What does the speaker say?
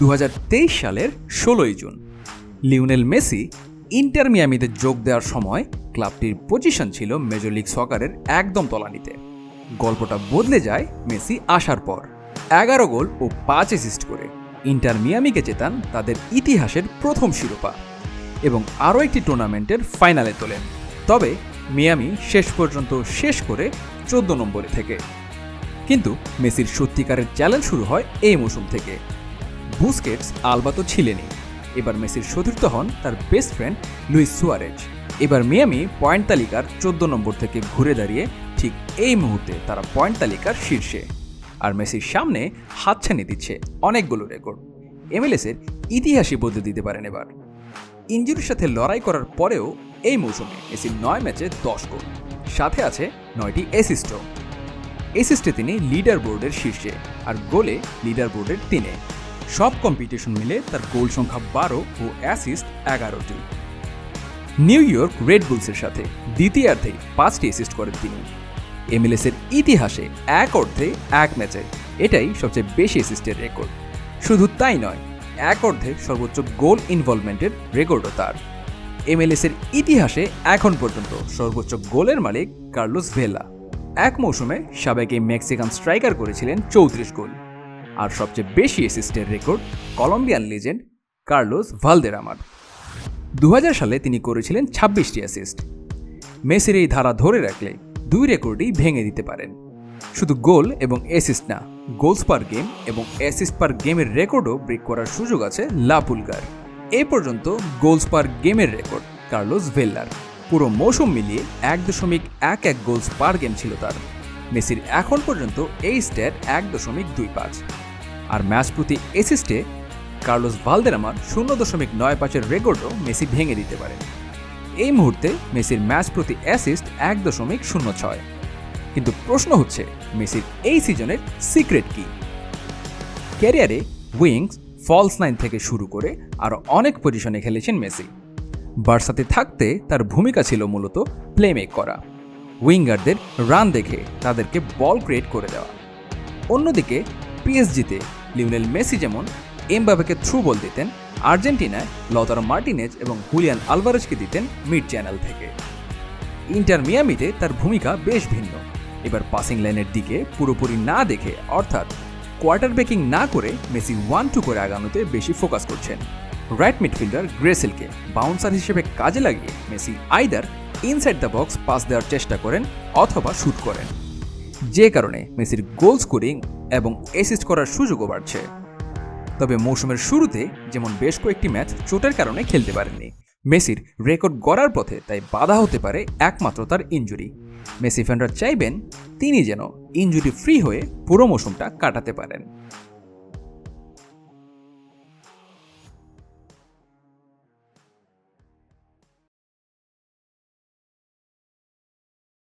দু হাজার তেইশ সালের ষোলোই জুন। লিওনেল মেসি ইন্টার মিয়ামিতে যোগ দেওয়ার সময় ক্লাবটির পজিশন ছিল মেজর লিগ সকারের একদম তলানিতে। গল্পটা বদলে যায় মেসি আসার পর। এগারো গোল ও পাঁচ অ্যাসিস্ট করে ইন্টার মিয়ামিকে জেতান তাদের ইতিহাসের প্রথম শিরোপা এবং আরও একটি টুর্নামেন্টের ফাইনালে তোলেন তবে মিয়ামি শেষ পর্যন্ত শেষ করে চোদ্দ নম্বরে থেকে। কিন্তু মেসির সত্যিকারের চ্যালেঞ্জ শুরু হয় এই মৌসুম থেকে। বুস্কেটস আলবা তো ছিলেনই। এবার মেসির সতীর্থ হন তার বেস্ট ফ্রেন্ড লুইস সুয়ারেজ। এবার মিয়ামি পয়েন্ট তালিকার চোদ্দ নম্বর থেকে ঘুরে দাঁড়িয়ে ঠিক এই মুহূর্তে তারা পয়েন্ট তালিকার শীর্ষে। আর মেসির সামনে হাতছানি দিচ্ছে অনেকগুলো রেকর্ড। এমএলএসের ইতিহাসই বদলে দিতে পারেন এবার। ইঞ্জুরির সাথে লড়াই করার পরেও এই মৌসুমে মেসির নয় ম্যাচে দশ গোল। সাথে আছে নয়টি অ্যাসিস্টও অ্যাসিস্টে তিনি লিডার বোর্ডের শীর্ষে, আর গোলে লিডার বোর্ডের তিনে। সব কম্পিটিশন মিলে তার গোল সংখ্যা বারো ও অ্যাসিস্ট এগারোটি। নিউ ইয়র্ক রেড বুলসের সাথে দ্বিতীয়ার্ধে পাঁচটি অ্যাসিস্ট করেন তিনি। এমএলএসের ইতিহাসে এক অর্ধে এক ম্যাচে। এটাই সবচেয়ে বেশি অ্যাসিস্টের রেকর্ড শুধু তাই নয়, এক অর্ধে সর্বোচ্চ গোল ইনভলভমেন্টের রেকর্ডও তার। এমএলএসের ইতিহাসে এখন পর্যন্ত সর্বোচ্চ গোলের মালিক কার্লোস ভেলা। এক মৌসুমে সাবেক মেক্সিকান স্ট্রাইকার করেছিলেন চৌত্রিশ গোল আর সবচেয়ে বেশি অ্যাসিস্টের রেকর্ড কলম্বিয়ান লিজেন্ড কার্লোস ভালদেরামার দু সালে তিনি করেছিলেন ছাব্বিশটি অ্যাসিস্ট মেসির এই ধারা ধরে রাখলে দুই রেকর্ডই ভেঙে দিতে পারেন। শুধু গোল এবং অ্যাসিস্ট না গোলস পার গেম এবং অ্যাসিস্ট পার গেমের রেকর্ডও ব্রেক করার সুযোগ আছে লাপুলগার এ পর্যন্ত গোলস পার গেমের রেকর্ড কার্লোস ভেল্লার পুরো মৌসুম মিলিয়ে এক দশমিক এক এক গোলস পার গেম ছিল তার। মেসির এখন পর্যন্ত এই স্ট্যাট এক দশমিক দুই পাঁচ। আর ম্যাচ প্রতি অ্যাসিস্টে কার্লোস ভালদেরামার শূন্য দশমিক নয় পাঁচের রেকর্ডও মেসি ভেঙে দিতে পারে। এই মুহূর্তে মেসির ম্যাচ প্রতি অ্যাসিস্ট এক দশমিক শূন্য ছয়। কিন্তু প্রশ্ন হচ্ছে, মেসির এই সিজনের সিক্রেট কি? ক্যারিয়ারে উইংস, ফলস নাইন থেকে শুরু করে আরও অনেক পজিশনে খেলেছেন মেসি। বার্সাতে থাকতে তার ভূমিকা ছিল মূলত প্লেমেক করা। উইঙ্গারদের রান দেখে তাদেরকে বল ক্রিয়েট করে দেওয়া। অন্যদিকে, পিএসজিতে লিওনেল মেসি যেমন এমবাবেকে থ্রু বল দিতেন, আর্জেন্টিনায় লতারো মার্টিনেজ এবং হুলিয়ান আলভারেজকে দিতেন মিড চ্যানেল থেকে। ইন্টার মিয়ামিতে তার ভূমিকা বেশ ভিন্ন। এবার পাসিং লাইনের দিকে পুরোপুরি না দেখে, অর্থাৎ কোয়ার্টার ব্রেকিং না করে মেসি ওয়ান টু করে আগানোতে বেশি ফোকাস করছেন। রাইট মিডফিল্ডার গ্রেসেলকে বাউন্সার হিসেবে কাজে লাগিয়ে Messi either inside the box pass দেওয়ার চেষ্টা করেন অথবা শুট করেন। যে কারণে মেসির গোল স্কোরিং এবং অ্যাসিস্ট করার সুযোগও বাড়ছে। তবে মৌসুমের শুরুতে যেমন বেশ কয়েকটি ম্যাচ চোটের কারণে খেলতে পারেননি। মেসির রেকর্ড গড়ার পথে তাই বাধা হতে পারে একমাত্র তার ইঞ্জুরি মেসি ফ্যানরা চাইবেন তিনি যেন ইঞ্জুরি ফ্রি হয়ে পুরো মৌসুমটা কাটাতে পারেন।